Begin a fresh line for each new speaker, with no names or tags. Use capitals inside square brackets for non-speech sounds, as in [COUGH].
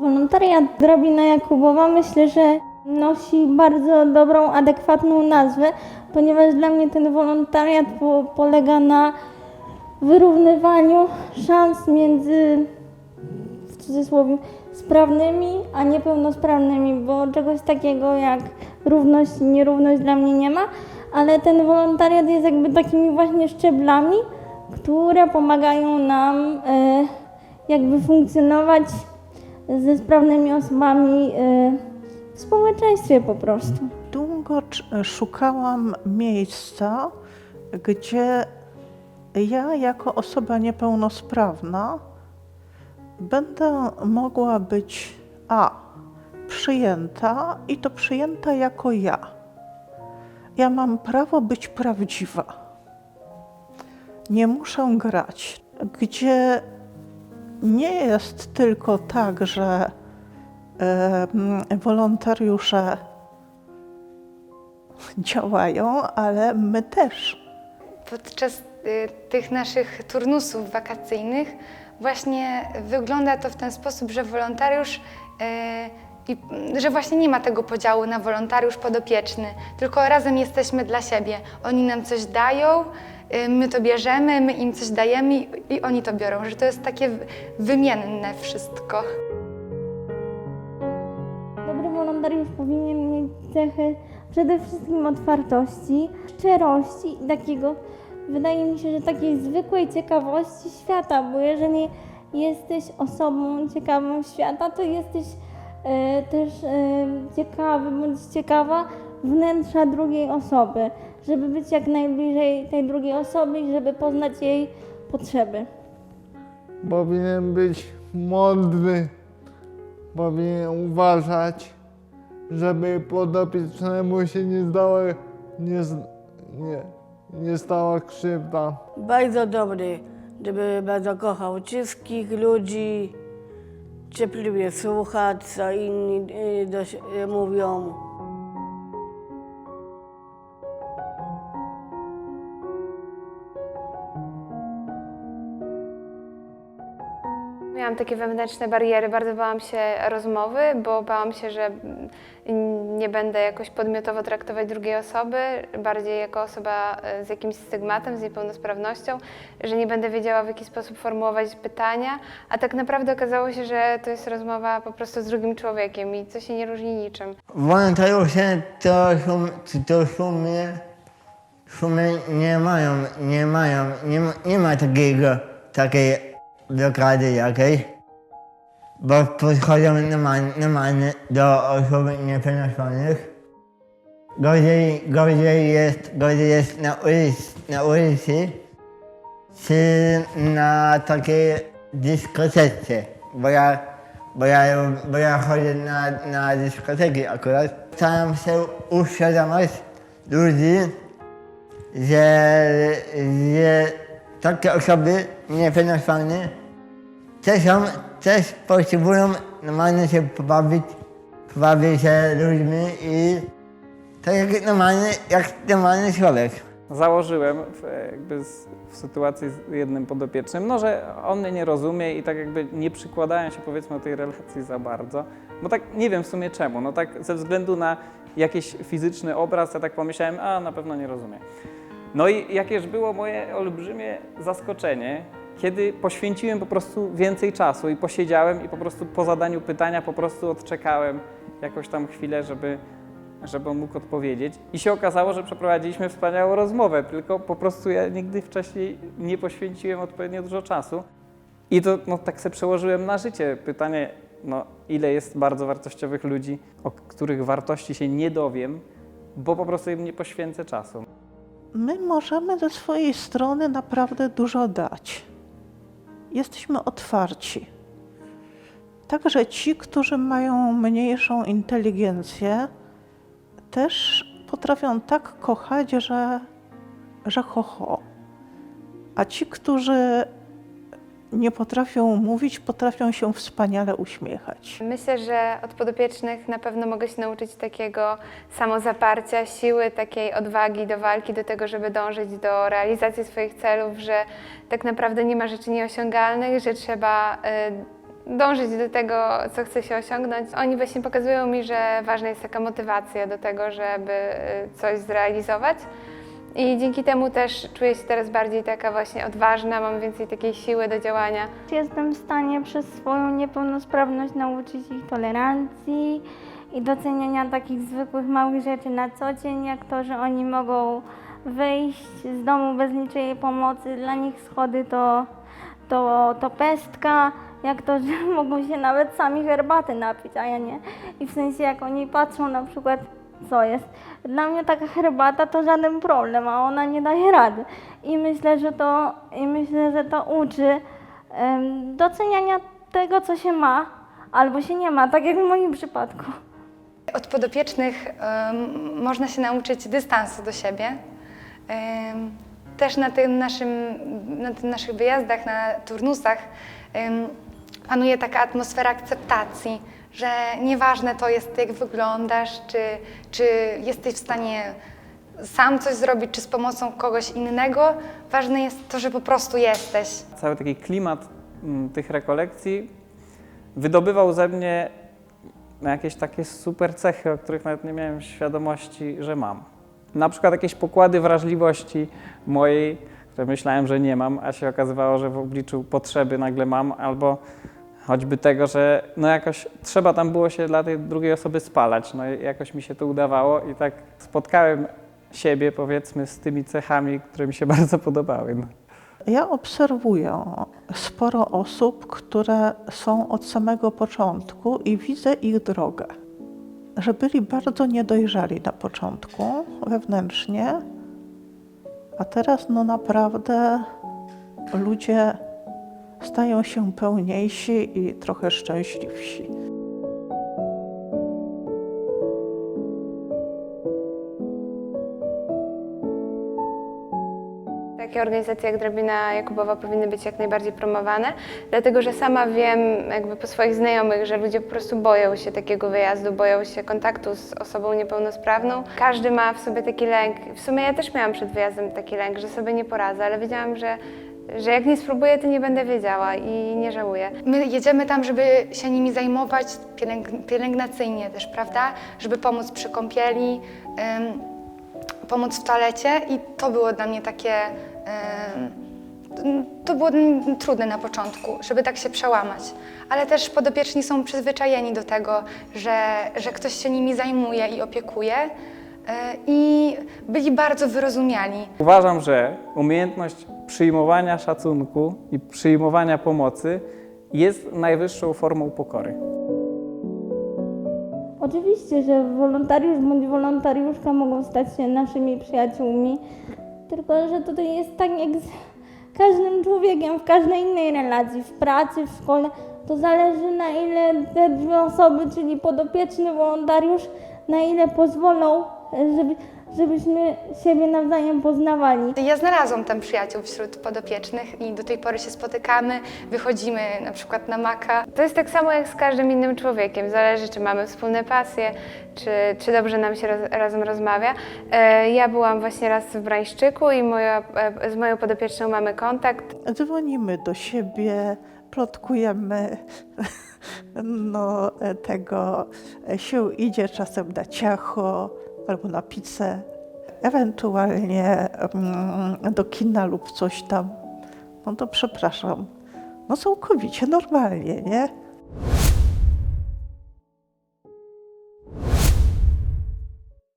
Wolontariat Drabina Jakubowa myślę, że nosi bardzo dobrą, adekwatną nazwę, ponieważ dla mnie ten wolontariat po, polega na wyrównywaniu szans między, w cudzysłowie, sprawnymi a niepełnosprawnymi, bo czegoś takiego jak równość i nierówność dla mnie nie ma, ale ten wolontariat jest jakby takimi właśnie szczeblami, które pomagają nam e, jakby funkcjonować ze sprawnymi osobami e, w społeczeństwie po prostu.
Długo cz- szukałam miejsca, gdzie ja, jako osoba niepełnosprawna, będę mogła być A. przyjęta i to przyjęta jako ja. Ja mam prawo być prawdziwa. Nie muszę grać. Gdzie nie jest tylko tak, że wolontariusze działają, ale my też.
Podczas y, tych naszych turnusów wakacyjnych właśnie wygląda to w ten sposób, że wolontariusz, y, i, że właśnie nie ma tego podziału na wolontariusz podopieczny, tylko razem jesteśmy dla siebie. Oni nam coś dają, my to bierzemy, my im coś dajemy i, oni to biorą, że to jest takie wymienne wszystko.
Dobry wolontariusz powinien mieć cechy przede wszystkim otwartości, szczerości i takiego, wydaje mi się, że takiej zwykłej ciekawości świata, bo jeżeli jesteś osobą ciekawą świata, to jesteś e, też e, ciekawy bądź ciekawa wnętrza drugiej osoby, żeby być jak najbliżej tej drugiej osoby i żeby poznać jej potrzeby.
powinien być mądry, powinien uważać, żeby podopiecznemu się nie stała, nie, nie, nie stała krzywda.
Bardzo dobry, żeby bardzo kochał wszystkich ludzi, cierpliwie słuchać, co inni y, doś- y, mówią.
Miałam takie wewnętrzne bariery, bardzo bałam się rozmowy, bo bałam się, że nie będę jakoś podmiotowo traktować drugiej osoby, bardziej jako osoba e, z jakimś stygmatem, z niepełnosprawnością, że nie będę wiedziała w jaki sposób formułować pytania, a tak naprawdę okazało się, że to jest rozmowa po prostu z drugim człowiekiem i co się nie różni niczym.
To, są, to w sumie, sumie nie mają, nie mają, nie, ma- nie ma takiego, takiej blokady jakiejś, bo podchodzą normalnie, do osób niepełnosprawnych. Gorzej, gorzej jest, gorzej jest na ulicy, na czy na takiej dyskotece, bo ja, bo ja, bo ja chodzę na, na dyskoteki akurat. Staram się uświadamiać ludzi, że, że takie osoby niepełnosprawne też, są, też potrzebują normalnie się pobawić, pobawić się ludźmi i tak jak normalny, jak normalny człowiek.
założyłem w, jakby z, w sytuacji z jednym podopiecznym, no, że on mnie nie rozumie i tak jakby nie przykładałem się powiedzmy do tej relacji za bardzo, bo tak nie wiem w sumie czemu, no tak ze względu na jakiś fizyczny obraz, ja tak pomyślałem, a na pewno nie rozumie. No i jakież było moje olbrzymie zaskoczenie, kiedy poświęciłem po prostu więcej czasu i posiedziałem i po prostu po zadaniu pytania po prostu odczekałem jakoś tam chwilę, żeby, żeby on mógł odpowiedzieć. I się okazało, że przeprowadziliśmy wspaniałą rozmowę, tylko po prostu ja nigdy wcześniej nie poświęciłem odpowiednio dużo czasu. I to no, tak sobie przełożyłem na życie. Pytanie, no, ile jest bardzo wartościowych ludzi, o których wartości się nie dowiem, bo po prostu im nie poświęcę czasu.
My możemy ze swojej strony naprawdę dużo dać. Jesteśmy otwarci. Także ci, którzy mają mniejszą inteligencję, też potrafią tak kochać, że, że ho, ho. A ci, którzy nie potrafią mówić, potrafią się wspaniale uśmiechać.
Myślę, że od podopiecznych na pewno mogę się nauczyć takiego samozaparcia, siły, takiej odwagi do walki, do tego, żeby dążyć do realizacji swoich celów, że tak naprawdę nie ma rzeczy nieosiągalnych, że trzeba y, dążyć do tego, co chce się osiągnąć. Oni właśnie pokazują mi, że ważna jest taka motywacja do tego, żeby y, coś zrealizować. I dzięki temu też czuję się teraz bardziej taka właśnie odważna, mam więcej takiej siły do działania.
Jestem w stanie przez swoją niepełnosprawność nauczyć ich tolerancji i doceniania takich zwykłych małych rzeczy na co dzień, jak to, że oni mogą wyjść z domu bez niczyjej pomocy. Dla nich schody to, to, to pestka, jak to, że [LAUGHS] mogą się nawet sami herbaty napić, a ja nie. I w sensie jak oni patrzą na przykład, co jest. Dla mnie taka herbata to żaden problem, a ona nie daje rady. I myślę, że to, i myślę, że to uczy doceniania tego, co się ma, albo się nie ma, tak jak w moim przypadku.
Od podopiecznych można się nauczyć dystansu do siebie. Też na, tym naszym, na tych naszych wyjazdach, na turnusach panuje taka atmosfera akceptacji, że nieważne to jest, jak wyglądasz, czy, czy jesteś w stanie sam coś zrobić, czy z pomocą kogoś innego. Ważne jest to, że po prostu jesteś.
Cały taki klimat mm, tych rekolekcji wydobywał ze mnie jakieś takie super cechy, o których nawet nie miałem świadomości, że mam. Na przykład jakieś pokłady wrażliwości mojej, które myślałem, że nie mam, a się okazywało, że w obliczu potrzeby nagle mam, albo choćby tego, że no jakoś trzeba tam było się dla tej drugiej osoby spalać. No jakoś mi się to udawało i tak spotkałem siebie, powiedzmy, z tymi cechami, które mi się [LAUGHS] bardzo podobały. No.
Ja obserwuję sporo osób, które są od samego początku i widzę ich drogę. Że byli bardzo niedojrzali na początku wewnętrznie, a teraz no naprawdę ludzie stają się pełniejsi i trochę szczęśliwsi.
Takie organizacje jak Drabina Jakubowa powinny być jak najbardziej promowane, dlatego że sama wiem jakby po swoich znajomych, że ludzie po prostu boją się takiego wyjazdu, boją się kontaktu z osobą niepełnosprawną. Każdy ma w sobie taki lęk. W sumie ja też miałam przed wyjazdem taki lęk, że sobie nie poradzę, ale wiedziałam, że że jak nie spróbuję, to nie będę wiedziała i nie żałuję. My jedziemy tam, żeby się nimi zajmować pielęg- pielęgnacyjnie też, prawda? Żeby pomóc przy kąpieli, ym, pomóc w toalecie i to było dla mnie takie. ym, to było trudne na początku, żeby tak się przełamać. Ale też podopieczni są przyzwyczajeni do tego, że, że ktoś się nimi zajmuje i opiekuje. Y, I byli bardzo wyrozumiali.
Uważam, że umiejętność przyjmowania szacunku i przyjmowania pomocy jest najwyższą formą pokory.
Oczywiście, że wolontariusz bądź wolontariuszka mogą stać się naszymi przyjaciółmi, tylko że tutaj jest tak jak z każdym człowiekiem, w każdej innej relacji, w pracy, w szkole, to zależy na ile te dwie osoby, czyli podopieczny wolontariusz, na ile pozwolą, żeby, żebyśmy siebie nawzajem poznawali.
Ja znalazłam tam przyjaciół wśród podopiecznych i do tej pory się spotykamy, wychodzimy na przykład na maka. To jest tak samo jak z każdym innym człowiekiem. Zależy, czy mamy wspólne pasje, czy, czy dobrze nam się roz, razem rozmawia. E, ja byłam właśnie raz w Brańszczyku i moja, e, z moją podopieczną mamy kontakt.
Dzwonimy do siebie, plotkujemy, [LAUGHS] no tego się idzie czasem na ciacho albo na pizzę, ewentualnie mm, do kina lub coś tam. No to przepraszam, no całkowicie normalnie, nie?